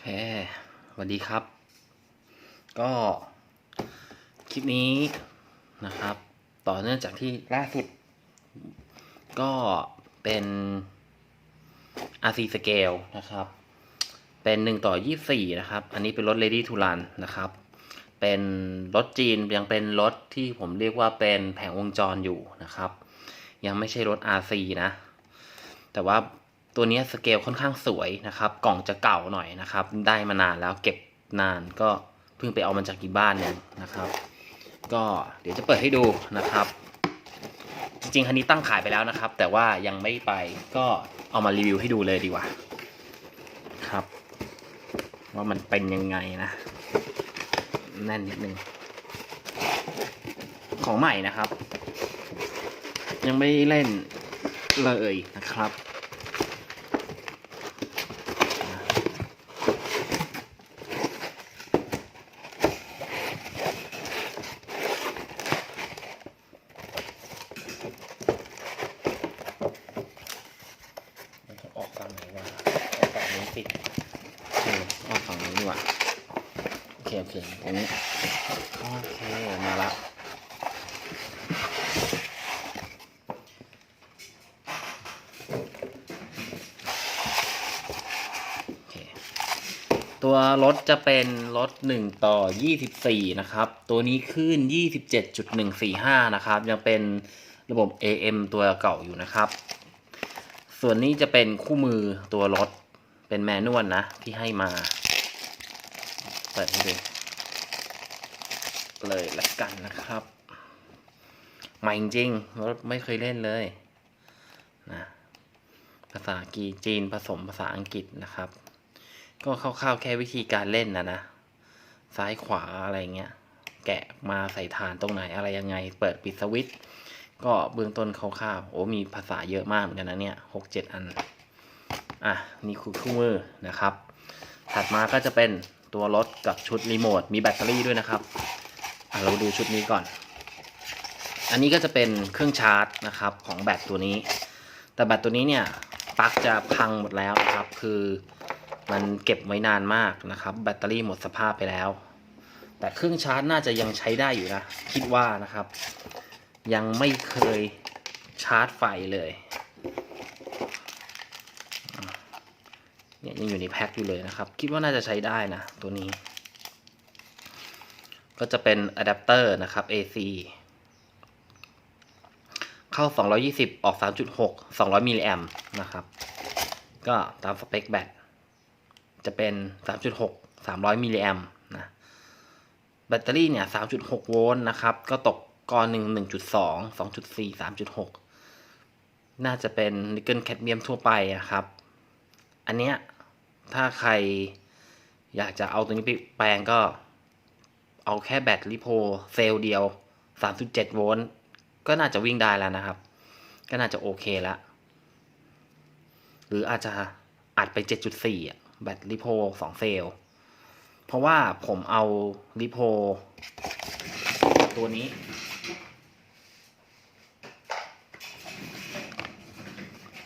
เคสวัสดีครับ ก็ คลิปนี้นะครับ ต่อเนื่องจากที่ล่าสุด ก็เป็น RC Scale นะครับ เป็นหนึ่งต่อยี่สี่นะครับ อันนี้เป็นรถ Ready to Run นะครับ เป็นรถจีนยังเป็นรถที่ผมเรียกว่าเป็นแผงวงจรอยู่นะครับ ยังไม่ใช่รถ RC นะ แต่ว่า ตัวนี้สเกลค่อนข้างสวยนะครับ กล่องจะเก่าหน่อยนะครับ ได้มานานแล้วเก็บนานก็เพิ่งไปเอามันจากที่บ้านเนี่ยนะครับ ก็เดี๋ยวจะเปิดให้ดูนะครับ จริงๆคันนี้ตั้งขายไปแล้วนะครับ แต่ว่ายังไม่ไปก็เอามารีวิวให้ดูเลยดีกว่าครับ ว่ามันเป็นยังไงนะแน่นนิดนึงของใหม่นะครับ ยังไม่เล่นเลยนะครับ มันจะออกฝั่งไหนวะออกฝั่งนี้ ปิดเออออกฝั่งนี้ดีกว่าโอเคโอเคอันนี้โอเคมาละโอเคตัวรถจะเป็นรถ1ต่อ 24 นะครับ ตัวนี้ขึ้น 27.145 นะครับ ยังเป็นระบบ AM ตัวเก่าอยู่นะครับ ส่วนนี้จะเป็นคู่มือตัวรถ เป็นแมนนวลนะที่ให้มา เปิดให้ดูเลยละกันนะครับใหม่จริงรถไม่เคยเล่นเลยนะภาษากีจีนผสมภาษาอังกฤษนะครับ ก็คร่าวๆแค่วิธีการเล่นนะนะ ซ้ายขวาอะไรเงี้ย แกะมาใส่ฐานตรงไหนอะไรยังไง เปิดปิดสวิตช์ก็เบื้องต้นคร่าวๆโอ้มีภาษาเยอะมากเหมือนกันนะเนี่ยหกเจ็ดอัน อะนี่คือคู่มือนะครับ ถัดมาก็จะเป็นตัวรถกับชุดรีโมทมีแบตเตอรี่ด้วยนะครับอะเราดูชุดนี้ก่อน อันนี้ก็จะเป็นเครื่องชาร์จนะครับของแบตตัวนี้ แต่แบตตัวนี้เนี่ยปลั๊กจะพังหมดแล้วนะครับ คือมันเก็บไว้นานมากนะครับ แบตเตอรี่หมดสภาพไปแล้ว แต่เครื่องชาร์จน่าจะยังใช้ได้อยู่นะ คิดว่านะครับ ยังไม่เคยชาร์จไฟเลยอะ เนี่ยยังอยู่ในแพ็คอยู่เลยนะครับ คิดว่าน่าจะใช้ได้นะตัวนี้ ก็จะเป็นอะแดปเตอร์นะครับ AC เข้า 220 ออก 3.6 200 มิลลิแอมนะครับ ก็ตามสเปคแบตจะเป็น 3.6 300 มิลลิแอมนะแบตเตอรี่เนี่ย 3.6 โวลต์นะครับ ก็ตกก้อนหนึ่ง1.2 2.4 3.6น่าจะเป็นนิกเกิลแคดเมียมทั่วไปนะครับ อันเนี้ย ถ้าใครอยากจะเอาตัวนี้ไปแปลงก็ เอาแค่แบตลิโพเซลล์เดียว 3.7 โวลต์ก็น่าจะวิ่งได้แล้วนะครับ ก็น่าจะโอเคแล้ว หรืออาจจะอัดไป 7.4อะแบตลิโพ2เซลล์เพราะว่าผมเอาลิโพตัวนี้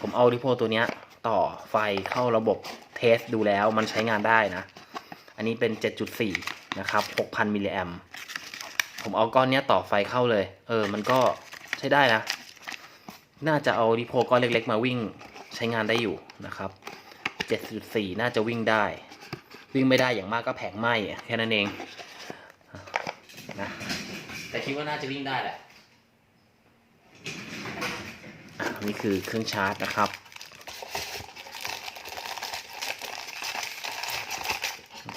ผมเอาลิโพตัวเนี้ยต่อไฟเข้าระบบ สดูแล้วมันใช้งานได้นะ อันนี้เป็น 7.4 นะครับ 6,000 มิลลิแอมผมเอาก้อนนี้ต่อไฟเข้าเลย เออ มันก็ใช้ได้นะ น่าจะเอาลิโพก้อนเล็กๆ มาวิ่งใช้งานได้อยู่นะครับ 7.4 น่าจะวิ่งได้ วิ่งไม่ได้อย่างมากก็แผงไหมแค่นั้นเองนะแต่คิดว่าน่าจะวิ่งได้แหละอะนี่คือเครื่องชาร์จนะครับ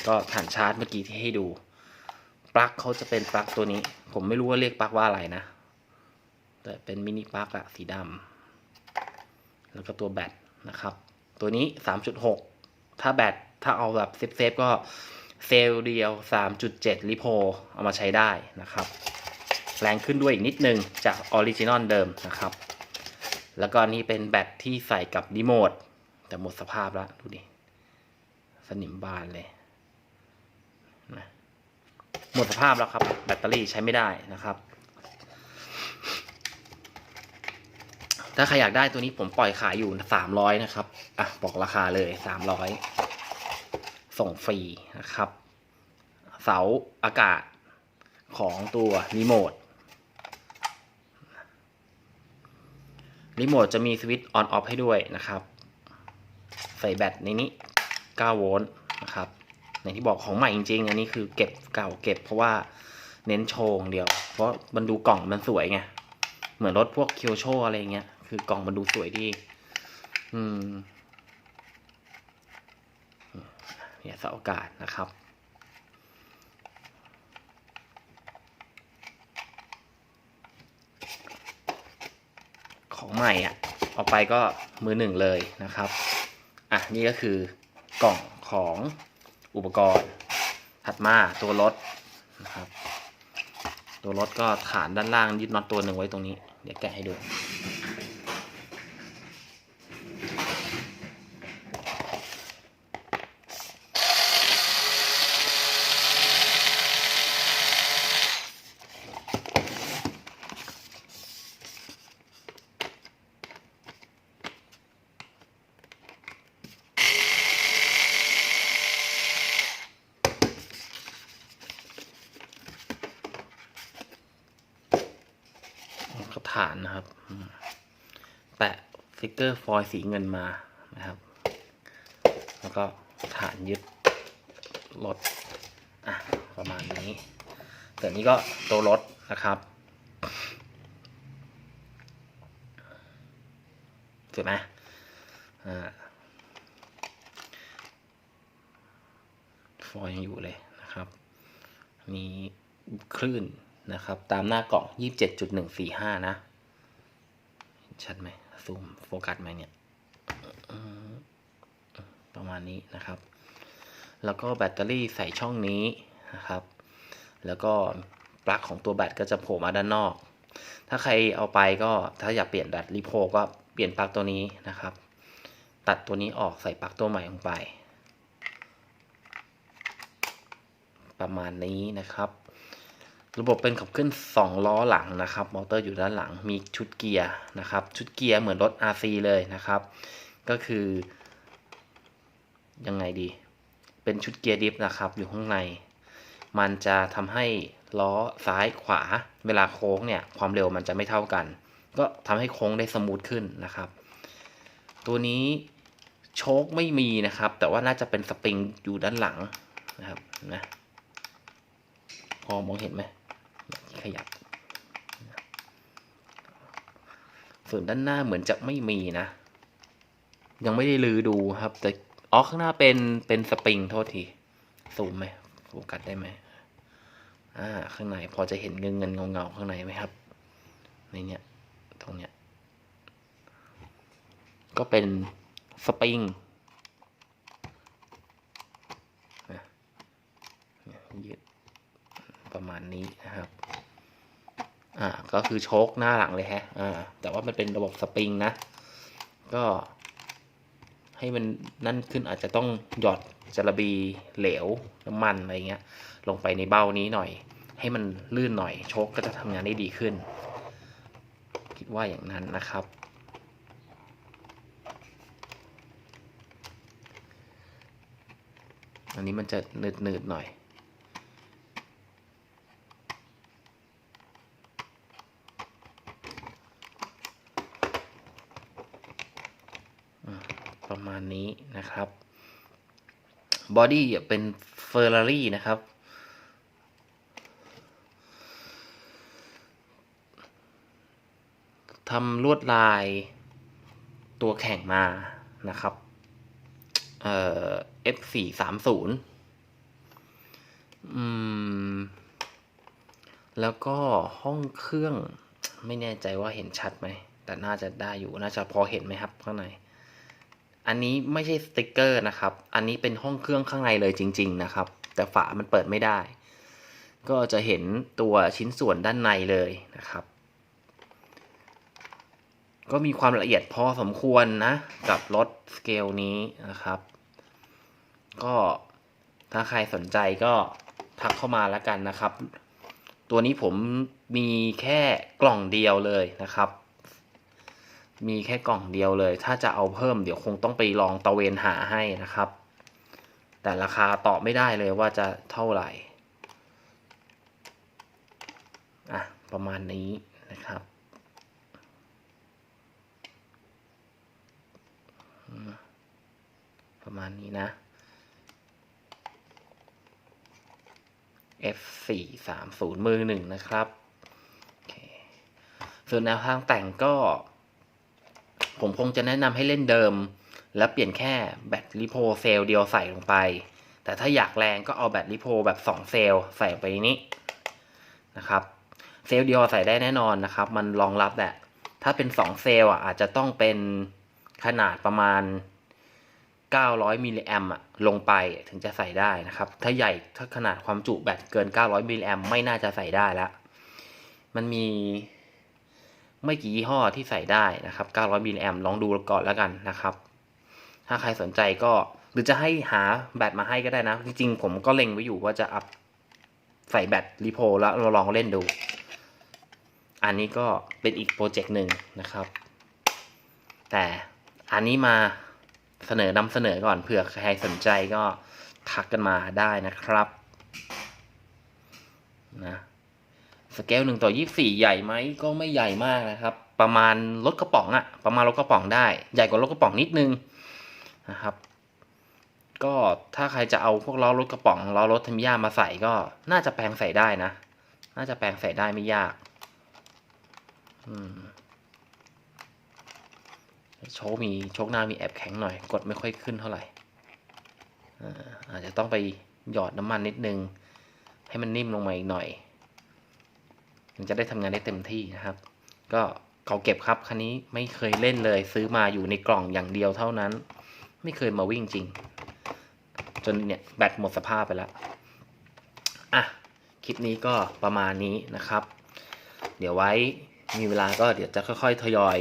ก็ฐานชาร์จเมื่อกี้ที่ให้ดู ปลั๊กเขาจะเป็นปลั๊กตัวนี้ ผมไม่รู้ว่าเรียกปลั๊กว่าอะไรนะ แต่เป็นมินิปลั๊กอะสีดำแล้วก็ตัวแบตนะครับ ตัวนี้ 3.6 ถ้าแบตถ้าเอาแบบเซฟๆก็เซลล์เดียว 3.7 ลิโพ เอามาใช้ได้นะครับ แรงขึ้นด้วยอีกนิดนึงจากออริจินอลเดิมนะครับ แล้วก็นี่เป็นแบตที่ใส่กับรีโมทแต่หมดสภาพแล้ว ดูดิ สนิมบานเลย หมดสภาพแล้วครับ แบตเตอรี่ใช้ไม่ได้นะครับ ถ้าใครอยากได้ตัวนี้ผมปล่อยขายอยู่สามร้อยนะครับอะบอกราคาเลยสามร้อยส่งฟรีนะครับ เสาอากาศของตัวรีโมทรีโมทจะมีสวิตช์ออนออฟให้ด้วยนะครับ ใส่แบตในนี้ 9 โวลต์นะครับ ในที่บอกของใหม่จริงๆ อันนี้คือเก็บเก่าเก็บเพราะว่าเน้นโชว์อย่างเดียว เพราะมันดูกล่องมันสวยไง เหมือนรถพวกเคียวโชอะไรเงี้ย คือกล่องมันดูสวยดี อืมเนี่ยเสาอากาศนะครับ ของใหม่อะ เอาไปก็มือหนึ่งเลยนะครับ อะ นี่ก็คือกล่องของ อุปกรณ์ถัดมาตัวรถนะครับ ตัวรถก็ฐานด้านล่างยึดน็อตตัวหนึ่งไว้ตรงนี้ เดี๋ยวแกะให้ดูานนะครับแปะสติกเกอร์ฟอยล์สีเงินมานะครับ แล้วก็ฐานยึดรถอะประมาณนี้แต่นี้ก็ตัวรถนะครับสวยไหมอ่าฟอยล์ยังอยู่เลยนะครับ มีคลื่นนะครับ ตามหน้ากล่อง 27.145 นะ ชัดไหมซูมโฟกัสไหมเนี่ยประมาณนี้นะครับ แล้วก็แบตเตอรี่ใส่ช่องนี้นะครับ แล้วก็ปลั๊กของตัวแบตก็จะโผล่มาด้านนอก ถ้าใครเอาไปก็ถ้าอยากเปลี่ยนแบตรีโพก็เปลี่ยนปลั๊กตัวนี้นะครับ ตัดตัวนี้ออกใส่ปลั๊กตัวใหม่ลงไป ประมาณนี้นะครับ ระบบเป็นขับเคลื่อน2ล้อหลังนะครับ มอเตอร์อยู่ด้านหลัง มีชุดเกียร์นะครับ ชุดเกียร์เหมือนรถ RC เลยนะครับ ก็คือ ยังไงดี เป็นชุดเกียร์ดิฟนะครับ อยู่ข้างใน มันจะทำให้ล้อซ้ายขวา เวลาโค้งเนี่ย ความเร็วมันจะไม่เท่ากัน ก็ทำให้โค้งได้สมูทขึ้นนะครับ ตัวนี้โชคไม่มีนะครับ แต่ว่าน่าจะเป็นสปริงอยู่ด้านหลังนะครับนะพอมองเห็นไหม ขยับ ส่วนด้านหน้าเหมือนจะไม่มีนะ ยังไม่ได้ลือดูครับ แต่อ๋อข้างหน้าเป็นเป็นสปริงโทษทีซูมไหมโฟกัสได้ไหมอ่าข้างในพอจะเห็นเงินเงินเงาเงาข้างในไหมครับในเนี้ยตรงเนี้ยก็เป็นสปริงยืดประมาณนี้นะครับ อ่าก็คือโชคหน้าหลังเลยฮะอ่าแต่ว่ามันเป็นระบบสปริงนะ ก็ ให้มันนั่นขึ้นอาจจะต้องหยอดจระบีเหลวน้ำมันอะไรเงี้ย ลงไปในเบ้านี้หน่อย ให้มันลื่นหน่อยโชคก็จะทำงานได้ดีขึ้น คิดว่าอย่างนั้นนะครับอันนี้มันจะหนืดๆหน่อย ประมาณ นะครับบอดี้เป็นเฟอร์รารี่นะครับ ทำลวดลายตัวแข่งมานะครับ เอ่อ F สี่สามศูนย์อืม แล้วก็ห้องเครื่องไม่แน่ใจว่าเห็นชัดไหม แต่น่าจะได้อยู่ น่าจะพอเห็นไหมครับข้างใน อันนี้ไม่ใช่สติกเกอร์นะครับ อันนี้เป็นห้องเครื่องข้างในเลยจริง ๆ นะครับ แต่ฝามันเปิดไม่ได้ ก็จะเห็นตัวชิ้นส่วนด้านในเลยนะครับ ก็มีความละเอียดพอสมควรนะ กับรถสเกลนี้นะครับ ก็ถ้าใครสนใจก็ทักเข้ามาแล้วกันนะครับ ตัวนี้ผมมีแค่กล่องเดียวเลยนะครับ มีแค่กล่องเดียวเลย ถ้าจะเอาเพิ่มเดี๋ยวคงต้องไปลองตะเวนหาให้นะครับ แต่ราคาตอบไม่ได้เลยว่าจะเท่าไหร่อะประมาณนี้นะครับประมาณนี้นะ F 4 3 0มือหนึ่งนะครับ ส่วนแนวทางแต่งก็ ผมคงจะแนะนำให้เล่นเดิม แล้วเปลี่ยนแค่แบตลิโพเซลเดียวใส่ลงไป แต่ถ้าอยากแรงก็เอาแบตลิโพแบบ 2 เซลล์ใส่ไปนี้นะครับ เซลเดียวใส่ได้แน่นอนนะครับ มันรองรับแหละถ้าเป็น 2 เซลล์อะอาจจะต้องเป็นขนาดประมาณ 900 มิลลิแอมอะลงไปถึงจะใส่ได้นะครับ ถ้าใหญ่ถ้าขนาดความจุแบตเกิน 900 มิลลิแอมไม่น่าจะใส่ได้แล้วมันมี ไม่กี่ยี่ห้อที่ใส่ได้นะครับ 900 มิลลิแอมลองดูก่อนแล้วกันนะครับ ถ้าใครสนใจก็หรือจะให้หาแบตมาให้ก็ได้นะ จริงๆ ผมก็เล็งไว้อยู่ว่าจะอัพใส่แบตรีโพแล้วเราลองเล่นดู อันนี้ก็เป็นอีกโปรเจกต์หนึ่งนะครับ แต่อันนี้มาเสนอนำเสนอก่อนเผื่อใครสนใจก็ทักกันมาได้นะครับนะ สเกลหนึ่งต่อยี่สี่ใหญ่ไหมก็ไม่ใหญ่มากนะครับ ประมาณรถกระป๋องอะประมาณรถกระป๋องได้ ใหญ่กว่ารถกระป๋องนิดนึงนะครับ ก็ถ้าใครจะเอาพวกล้อรถกระป๋องล้อรถทมิยามาใส่ก็น่าจะแปลงใส่ได้นะ น่าจะแปลงใส่ได้ไม่ยากโชคมีโชคหน้ามีแอบแข็งหน่อย กดไม่ค่อยขึ้นเท่าไหร่อาจจะต้องไปหยอดน้ำมันนิดนึง ให้มันนิ่มลงมาอีกหน่อย ถึงจะได้ทำงานได้เต็มที่นะครับ ก็เก่าเก็บครับคันนี้ไม่เคยเล่นเลย ซื้อมาอยู่ในกล่องอย่างเดียวเท่านั้น ไม่เคยมาวิ่งจริง จนเนี่ยแบตหมดสภาพไปแล้วอะคลิปนี้ก็ประมาณนี้นะครับ เดี๋ยวไว้มีเวลาก็เดี๋ยวจะค่อยๆ ทยอย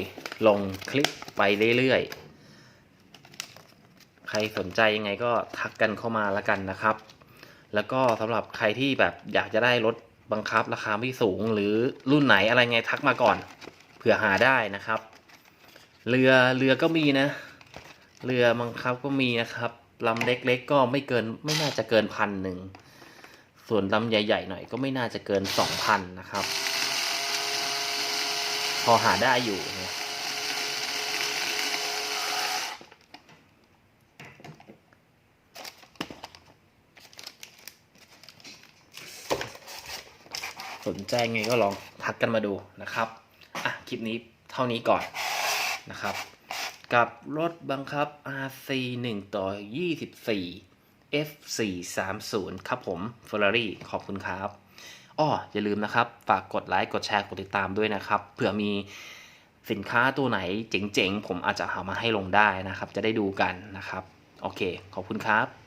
ลงคลิปไปเรื่อยๆ ใครสนใจยังไงก็ทักกันเข้ามาแล้วกันนะครับ แล้วก็สำหรับใครที่แบบอยากจะได้รถ บังคับราคาไม่สูงหรือรุ่นไหนอะไรไงทักมาก่อน เผื่อหาได้นะครับ เรือเรือก็มีนะ เรือบังคับก็มีนะครับลำเล็กๆก็ไม่เกินไม่น่าจะเกินพันหนึ่งส่วนลำใหญ่ๆหน่อยก็ไม่น่าจะเกินสองพันนะครับ พอหาได้อยู่นะ สนใจไงก็ลองทักกันมาดูนะครับอะคลิปนี้เท่านี้ก่อนนะครับ กับรถบังคับ RC 1 ต่อ 24 F 4 3 0 ครับผม Ferrari ขอบคุณครับอ้ออย่าลืมนะครับ ฝากกดไลค์กดแชร์กดติดตามด้วยนะครับเผื่อมีสินค้าตัวไหนเจ๋งๆ ผมอาจจะหามาให้ลงได้นะครับ จะได้ดูกันนะครับ โอเค ขอบคุณครับ